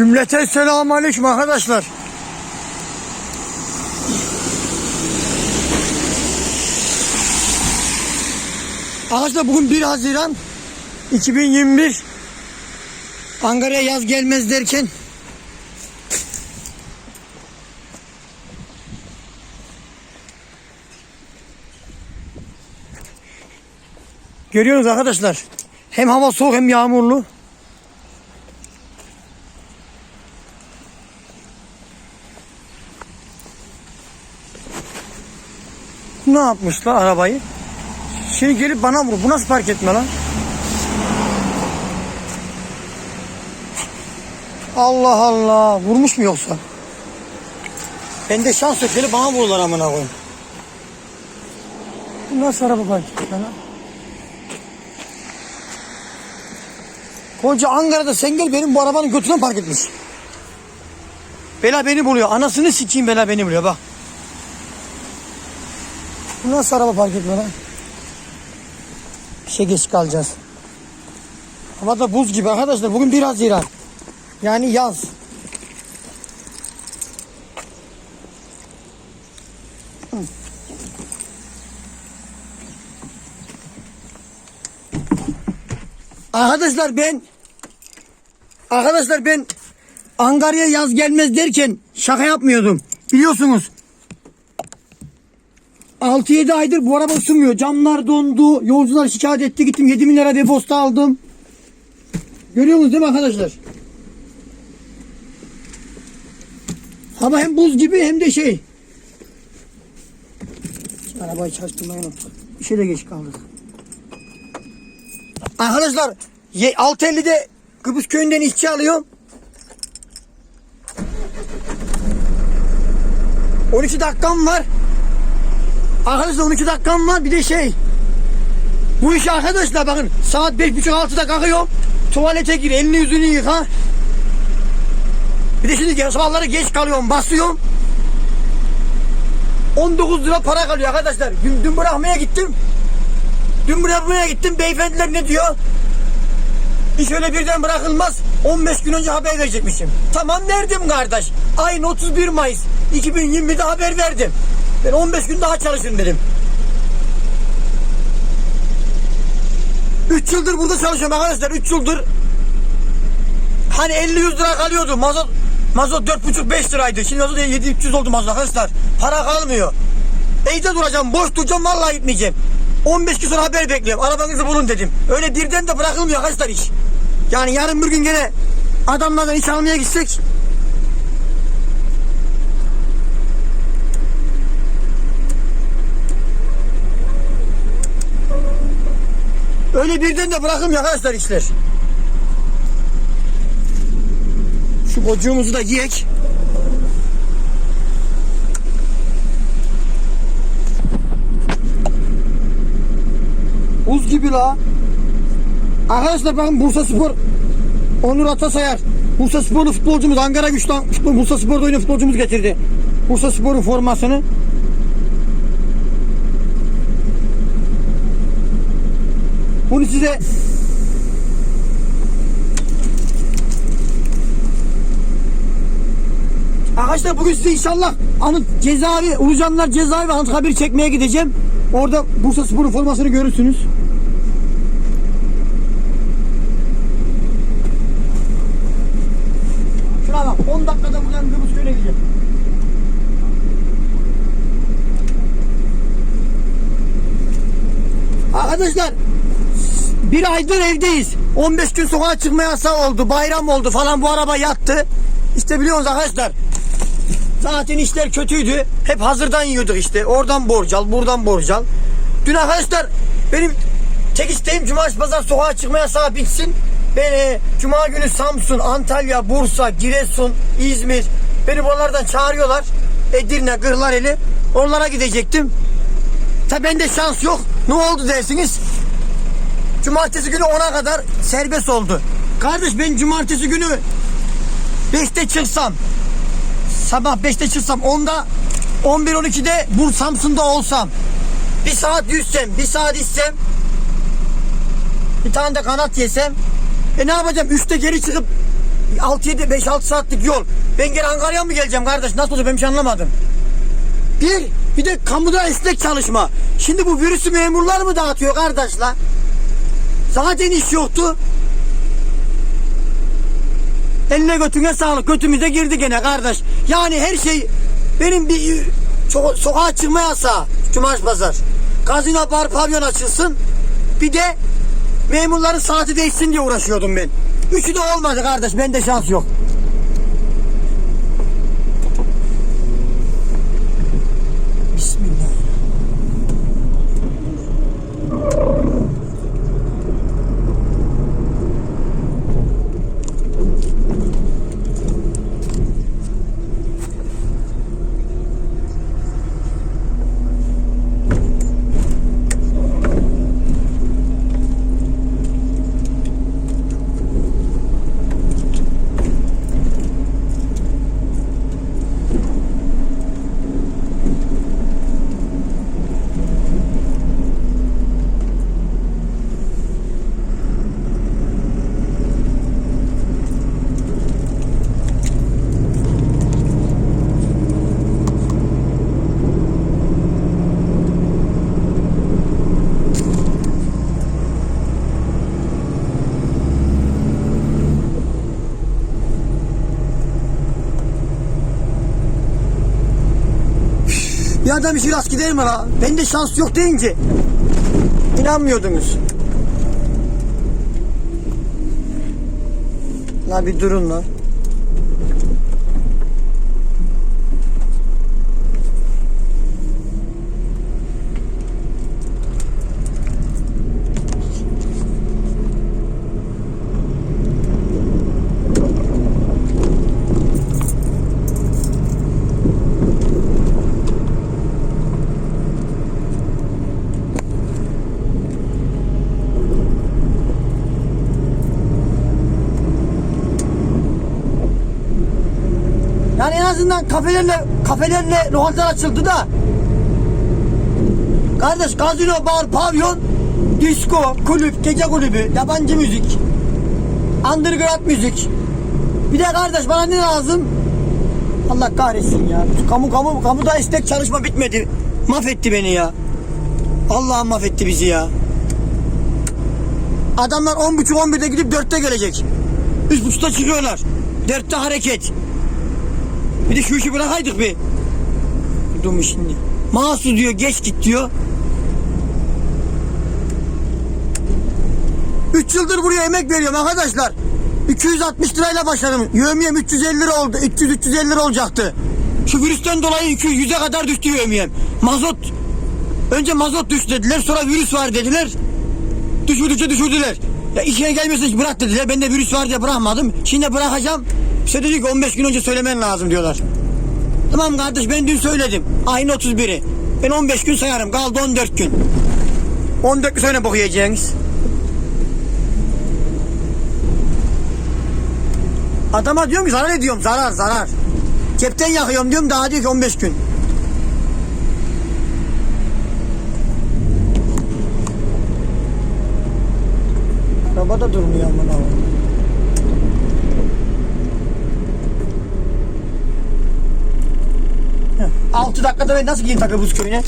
Cümleten selamun aleyküm arkadaşlar. Arkadaşlar bugün 1 Haziran 2021 Ankara'ya yaz gelmez derken Görüyorsunuz arkadaşlar. Hem hava soğuk hem yağmurlu. Ne yapmışlar arabayı? Şimdi gelip bana vur. Bu nasıl park etme lan? Allah Allah. Vurmuş mu yoksa? Bende şans yok. Gelip bana vururlar amına koyayım. Bu nasıl araba park etme lan? Koca Ankara'da sen gel benim bu arabanın götüne park etmiş. Bela beni buluyor. Anasını sikeyim Bela beni buluyor bak. Nasıl araba park etme lan? İşe geç kalacağız. Hava da buz gibi arkadaşlar. Bugün 1 Haziran. Yani yaz. Arkadaşlar ben Arkadaşlar ben Ankara'ya yaz gelmez derken şaka yapmıyordum. Biliyorsunuz 6-7 aydır bu araba ısınmıyor. Camlar dondu. Yolcular şikayet etti. Gittim 7 bin lira deposta aldım. Görüyor musunuz değil mi arkadaşlar? Hava hem buz gibi hem de şey. Arabayı çalıştırmayı unuttuk. Bir şeyle geç kaldık. Arkadaşlar ye- 6.50'de Kıbrıs köyünden işçi alıyorum. 12 dakikam var. Arkadaşlar 12 dakikam var bir de şey. Bu iş arkadaşlar bakın saat 5.30-6'da kalkıyorum. Tuvalete gir elini yüzünü yıka. Bir de şimdi sabahları geç kalıyorum basıyorum. 19 lira para kalıyor arkadaşlar. Dün, dün bırakmaya gittim. Dün bırakmaya gittim. Beyefendiler ne diyor? İş öyle birden bırakılmaz. 15 gün önce haber verecekmişim. Tamam verdim kardeş. Ayın 31 Mayıs 2020'de haber verdim. Ben 15 gün daha çalışırım dedim. 3 yıldır burada çalışıyorum arkadaşlar. 3 yıldır hani 50-100 lira kalıyordu. Mazot mazot 4,5-5 liraydı. Şimdi mazot 7-300 oldu mazot arkadaşlar. Para kalmıyor. Evde duracağım. Boş duracağım. Vallahi gitmeyeceğim. 15 gün sonra haber bekliyorum. Arabanızı bulun dedim. Öyle birden de bırakılmıyor arkadaşlar iş. Yani yarın bir gün gene adamlardan iş almaya gitsek Öyle birden de bırakılmıyor arkadaşlar işler. Şu kocuğumuzu da giyek. Buz gibi la. Arkadaşlar bakın Bursa Spor Onur Atasayar Bursa Sporlu futbolcumuz Ankara Güç'ten Bursa Spor'da oynayan futbolcumuz getirdi. Bursa Spor'un formasını. Bunu size Arkadaşlar bugün size inşallah anıt cezaevi, Ulucanlar cezaevi anıtkabir çekmeye gideceğim. Orada Bursa Spor'un formasını görürsünüz. Şuna bak 10 dakikada buradan köyüne gideceğim. Arkadaşlar bir aydır evdeyiz. 15 gün sokağa çıkma yasağı oldu. Bayram oldu falan bu araba yattı. İşte biliyorsunuz arkadaşlar. Zaten işler kötüydü. Hep hazırdan yiyorduk işte. Oradan borç al, buradan borç al. Dün arkadaşlar benim tek isteğim cumartesi pazar sokağa çıkma yasağı bitsin. Ben e, cuma günü Samsun, Antalya, Bursa, Giresun, İzmir beni buralardan çağırıyorlar. Edirne, Kırlareli. Oralara gidecektim. Tabi bende şans yok. Ne oldu dersiniz? Cumartesi günü 10'a kadar serbest oldu. Kardeş ben cumartesi günü 5'te çıksam sabah 5'te çıksam 10'da 11-12'de Bur Samsun'da olsam bir saat yüzsem bir saat içsem bir tane de kanat yesem e ne yapacağım 3'te geri çıkıp 6-7 5-6 saatlik yol. Ben geri Ankara'ya mı geleceğim kardeş? Nasıl olacak ben bir şey anlamadım. Bir, bir de kamuda esnek çalışma. Şimdi bu virüsü memurlar mı dağıtıyor kardeşler? Zaten iş yoktu. Eline götüne sağlık. Götümüze girdi gene kardeş. Yani her şey benim bir so sokağa çıkma yasağı. Cumartesi pazar. Gazino bar pavyon açılsın. Bir de memurların saati değişsin diye uğraşıyordum ben. Üçü de olmadı kardeş. Bende şans yok. Bir adam işi rast gider mi la? Bende şans yok deyince. İnanmıyordunuz. La bir durun lan. Yani en azından kafelerle kafelerle lokantalar açıldı da. Kardeş gazino, bar, pavyon, disco, kulüp, gece kulübü, yabancı müzik, underground müzik. Bir de kardeş bana ne lazım? Allah kahretsin ya. Kamu kamu kamuda istek çalışma bitmedi. Mahvetti beni ya. Allah mahvetti bizi ya. Adamlar 10.30-11'de gidip 4'te gelecek. 3.30'da çıkıyorlar. 4'te hareket. Bir de şu işi bırakaydık bir. Dur mu şimdi? Mahsus diyor geç git diyor. 3 yıldır buraya emek veriyorum arkadaşlar. 260 lirayla başladım. Yövmiyem 350 lira oldu. 300-350 lira olacaktı. Şu virüsten dolayı 200'e kadar düştü yövmiyem. Mazot. Önce mazot düştü dediler. Sonra virüs var dediler. Düşürdükçe düşürdüler. Ya işine gelmesin hiç bırak dediler. Ben de virüs var diye bırakmadım. Şimdi bırakacağım. İşte dedi ki 15 gün önce söylemen lazım diyorlar. Tamam kardeş ben dün söyledim. Ayın 31'i. Ben 15 gün sayarım. Kaldı 14 gün. 14 gün sonra yiyeceksiniz. Adama diyorum ki zarar ediyorum. Zarar zarar. Cepten yakıyorum diyorum daha diyor ki 15 gün. Araba da durmuyor amına koyayım. 6 dakikada ben nasıl gideyim Takıbuz köyüne?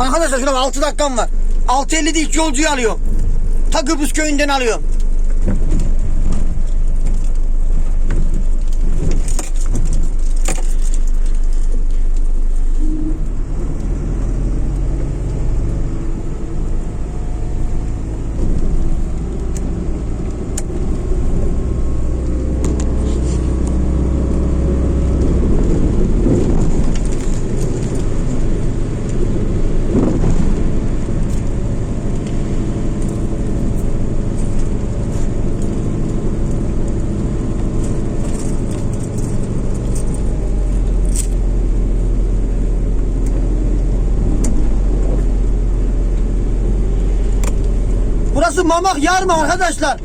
Arkadaşlar şuna bak, 6 dakikam var. 6.50'de ilk yolcuyu alıyorum. Takıbuz köyünden alıyorum. Burası Mamak yer mi arkadaşlar?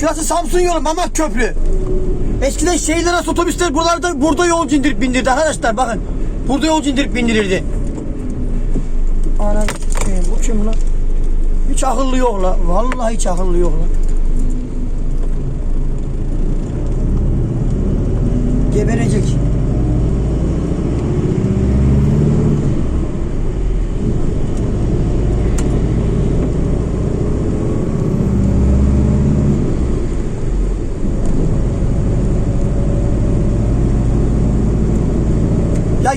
Şurası Samsun yolu Mamak köprü. Eskiden şehirler otobüsler buralarda burada yolcu indirip bindirdi arkadaşlar bakın. Burada yolcu indirip bindirirdi. Ana bu kim lan? Hiç akıllı yok la. Vallahi hiç akıllı yok la.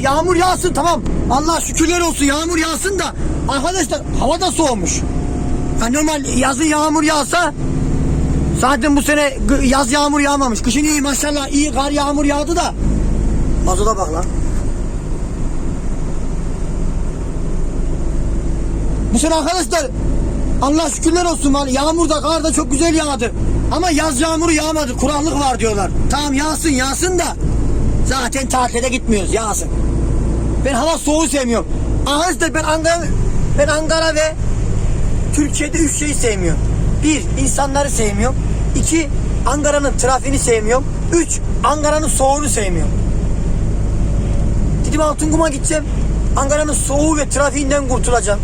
Yağmur yağsın tamam. Allah şükürler olsun yağmur yağsın da arkadaşlar hava da soğumuş. Ya normal yazın yağmur yağsa zaten bu sene yaz yağmur yağmamış. Kışın iyi maşallah iyi kar yağmur yağdı da. Mazota bak lan. Bu sene arkadaşlar Allah şükürler olsun var. Yağmur da kar da çok güzel yağdı. Ama yaz yağmuru yağmadı. Kurallık var diyorlar. Tamam yağsın yağsın da zaten tatile gitmiyoruz yağsın. Ben hava soğuğu sevmiyorum. Arkadaşlar ben Ankara ben Ankara ve Türkiye'de üç şeyi sevmiyorum. Bir, insanları sevmiyorum. İki, Ankara'nın trafiğini sevmiyorum. Üç, Ankara'nın soğuğunu sevmiyorum. Dedim Altınkum'a gideceğim. Ankara'nın soğuğu ve trafiğinden kurtulacağım.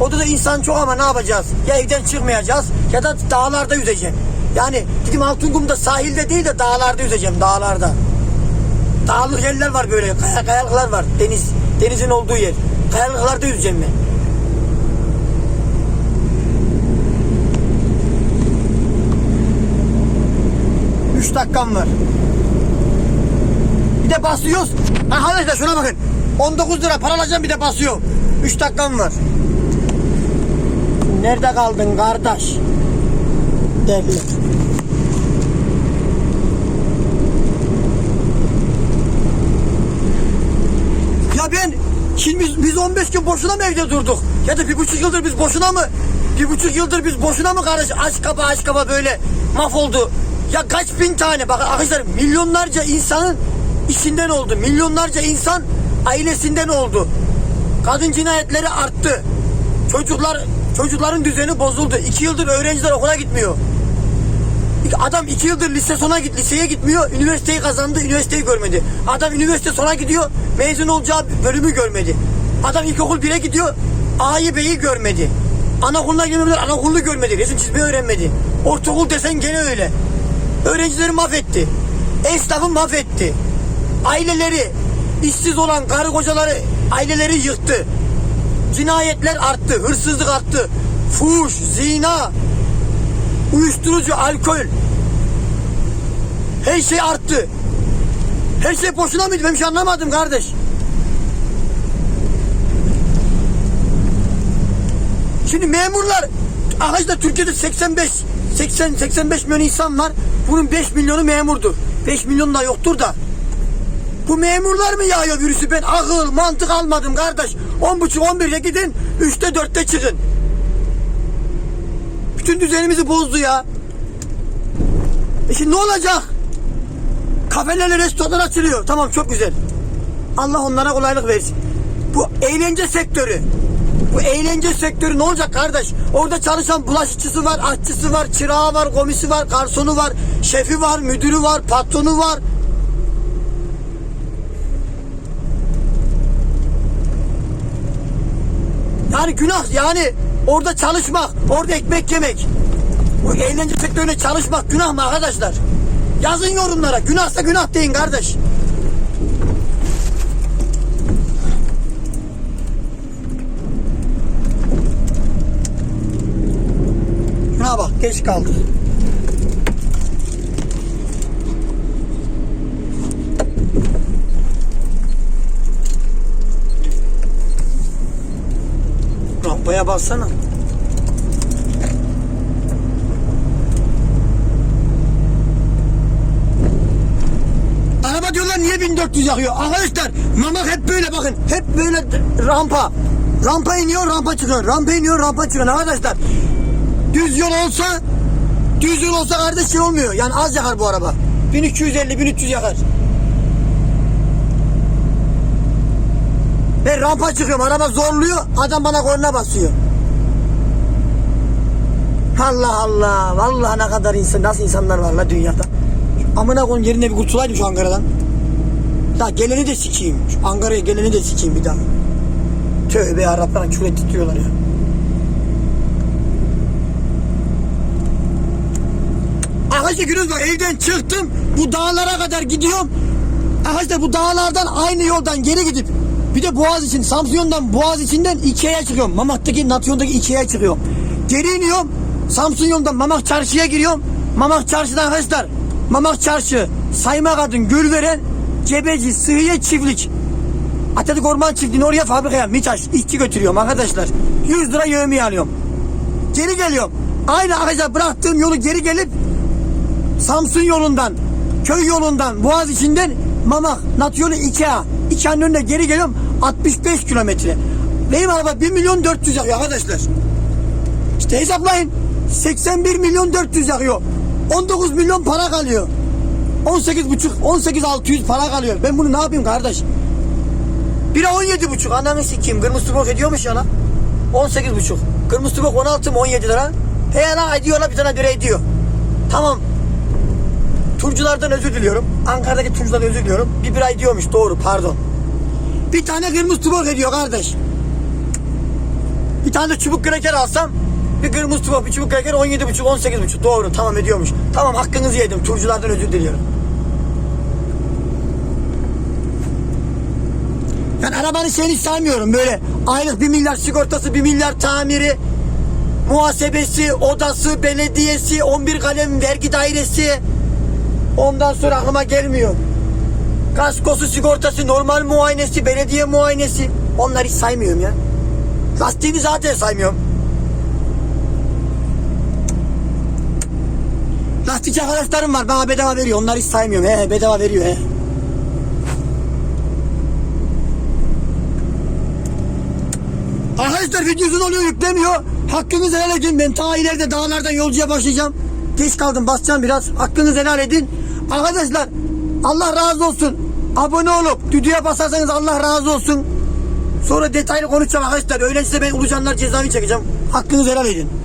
Orada da insan çok ama ne yapacağız? Ya evden çıkmayacağız ya da dağlarda yüzeceğim. Yani dedim Altınkum'da sahilde değil de dağlarda yüzeceğim dağlarda. Dağlık yerler var böyle kaya, kayalıklar var deniz denizin olduğu yer. Kayalıklarda yüzeceğim ben. Üç dakikam var. Bir de basıyoruz. Arkadaşlar şuna bakın. 19 lira para alacağım bir de basıyorum. 3 dakikam var. Nerede kaldın kardeş? Derler. Ya ben şimdi biz, biz 15 gün boşuna mı evde durduk? Ya da bir buçuk yıldır biz boşuna mı? Bir buçuk yıldır biz boşuna mı kardeş aç kaba aç kaba böyle mahvoldu? Ya kaç bin tane bak arkadaşlar milyonlarca insanın işinden oldu. Milyonlarca insan ailesinden oldu. Kadın cinayetleri arttı. Çocuklar çocukların düzeni bozuldu. İki yıldır öğrenciler okula gitmiyor. Adam iki yıldır lise sona git, liseye gitmiyor. Üniversiteyi kazandı, üniversiteyi görmedi. Adam üniversite sona gidiyor, mezun olacağı bölümü görmedi. Adam ilkokul 1'e gidiyor, A'yı B'yi görmedi. Anaokuluna girmeler, anaokulunu görmedi. Resim çizmeyi öğrenmedi. Ortaokul desen gene öyle. Öğrencileri mahvetti. Esnafı mahvetti. Aileleri, işsiz olan karı kocaları, aileleri yıktı. Cinayetler arttı, hırsızlık arttı. Fuhuş, zina, uyuşturucu, alkol. Her şey arttı. Her şey boşuna mıydı? Ben bir şey anlamadım kardeş. Şimdi memurlar arkadaşlar Türkiye'de 85 80 85 milyon insan var. Bunun 5 milyonu memurdur. 5 milyon da yoktur da. Bu memurlar mı yağıyor virüsü? Ben akıl, mantık almadım kardeş. 10.30 11'e gidin, 3'te 4'te çıkın. Bütün düzenimizi bozdu ya. E şimdi ne olacak? Kafelerle restoranlar açılıyor. Tamam çok güzel. Allah onlara kolaylık versin. Bu eğlence sektörü. Bu eğlence sektörü ne olacak kardeş? Orada çalışan bulaşıkçısı var, aşçısı var, çırağı var, komisi var, garsonu var, şefi var, müdürü var, patronu var. Yani günah yani orada çalışmak, orada ekmek yemek. Bu eğlence sektörüne çalışmak günah mı arkadaşlar? Yazın yorumlara. Günahsa günah deyin kardeş. Şuna bak geç kaldı. Rampaya baksana. 400 yakıyor. Arkadaşlar mamak hep böyle bakın. Hep böyle rampa. Rampa iniyor rampa çıkıyor. Rampa iniyor rampa çıkıyor arkadaşlar. Düz yol olsa düz yol olsa kardeş şey olmuyor. Yani az yakar bu araba. 1250-1300 yakar. Ben rampa çıkıyorum. Araba zorluyor. Adam bana korna basıyor. Allah Allah. Vallahi ne kadar insan, nasıl insanlar var la dünyada. Amına koyun yerine bir kurtulaydım şu Ankara'dan. Ya geleni de sikeyim. Şu Ankara'ya geleni de sikeyim bir daha. Tövbe yarabbim küre titriyorlar ya. Arkadaşlar görüyoruz bak evden çıktım. Bu dağlara kadar gidiyorum. Arkadaşlar bu dağlardan aynı yoldan geri gidip bir de Boğaz için Samsun'dan Boğaz içinden Ikea'ya çıkıyorum. Mamak'taki Natyon'daki Ikea'ya çıkıyorum. Geri iniyorum. Samsun yolundan Mamak Çarşı'ya giriyorum. Mamak Çarşı'dan arkadaşlar Mamak Çarşı, Sayma Kadın, Gülveren, Cebeci, Sıhhiye, Çiftlik. Atatürk Orman Çiftliği'ne oraya fabrikaya Miçaş işçi götürüyorum arkadaşlar. 100 lira yövmi alıyorum. Geri geliyorum. Aynı arkadaşlar bıraktığım yolu geri gelip Samsun yolundan, köy yolundan, Boğaz içinden Mamak, Natyolu Ikea. Ikea'nın önüne geri geliyorum 65 kilometre. Benim araba 1 milyon 400 yakıyor arkadaşlar. İşte hesaplayın. 81 milyon 400 yakıyor. 19 milyon para kalıyor. 18 buçuk, 18 600 para kalıyor. Ben bunu ne yapayım kardeş? Bira 17 buçuk. Ananı sikeyim. Kırmızı tubak ediyormuş ya lan. 18 buçuk. Kırmızı tubak 16 mı 17 lira? He lan ediyor lan bir tane bira ediyor. Tamam. Turculardan özür diliyorum. Ankara'daki turculardan özür diliyorum. Bir bira ediyormuş doğru pardon. Bir tane kırmızı tubak ediyor kardeş. Bir tane çubuk kraker alsam bir kırmızı tubak bir çubuk kraker 17 buçuk 18 buçuk doğru tamam ediyormuş. Tamam hakkınızı yedim turculardan özür diliyorum. Ben arabanın şeyini saymıyorum böyle aylık 1 milyar sigortası 1 milyar tamiri muhasebesi odası belediyesi 11 kalem vergi dairesi ondan sonra aklıma gelmiyor. Kaskosu sigortası normal muayenesi belediye muayenesi onları hiç saymıyorum ya. Lastiğini zaten saymıyorum. Lastikçi arkadaşlarım var bana bedava veriyor onları hiç saymıyorum he bedava veriyor he. Arkadaşlar video uzun oluyor yüklemiyor. Hakkınızı helal edin. Ben ta ileride dağlardan yolcuya başlayacağım. Geç kaldım basacağım biraz. Hakkınızı helal edin. Arkadaşlar Allah razı olsun. Abone olup düdüğe basarsanız Allah razı olsun. Sonra detaylı konuşacağım arkadaşlar. Öyle size ben Ulucanlar cezamı çekeceğim. Hakkınızı helal edin.